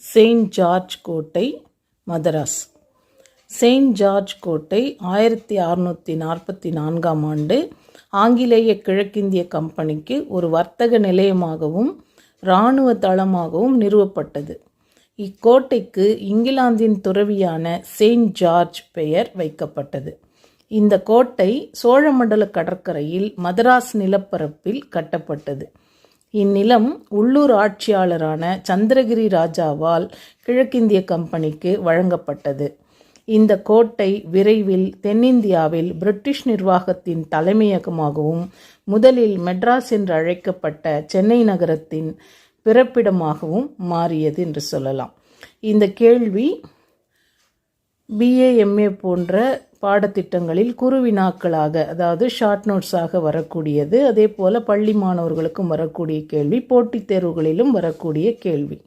Saint George கோட்டை Madras. Saint George கோட்டை ஆயிரத்தி அறுநூற்றி நாற்பத்தி நான்காம் ஆண்டு ஆங்கிலேய கிழக்கிந்திய கம்பெனிக்கு ஒரு வர்த்தக நிலையமாகவும் இராணுவ தளமாகவும் நிறுவப்பட்டது. இக்கோட்டைக்கு இங்கிலாந்தின் துறவியான செயின்ட் ஜார்ஜ் பெயர் வைக்கப்பட்டது. இந்த கோட்டை சோழமண்டல கடற்கரையில் மதராஸ் நிலப்பரப்பில் கட்டப்பட்டது. இந்நிலம் உள்ளூர் ஆட்சியாளரான சந்திரகிரி ராஜாவால் கிழக்கிந்திய கம்பெனிக்கு வழங்கப்பட்டது. இந்த கோட்டை விரைவில் தென்னிந்தியாவில் பிரிட்டிஷ் நிர்வாகத்தின் தலைமையகமாகவும் முதலில் மெட்ராஸ் என்று அழைக்கப்பட்ட சென்னை நகரத்தின் பிறப்பிடமாகவும் மாறியது என்று சொல்லலாம். இந்த கேள்வி பிஏஎம்ஏ போன்ற பாடத்திட்டங்களில் குறுவினாக்களாக அதாவது ஷார்ட் நோட்ஸாக வரக்கூடியது. அதே போல் பள்ளி மாணவர்களுக்கும் வரக்கூடிய கேள்வி போட்டித் தேர்வுகளிலும் வரக்கூடிய கேள்வி.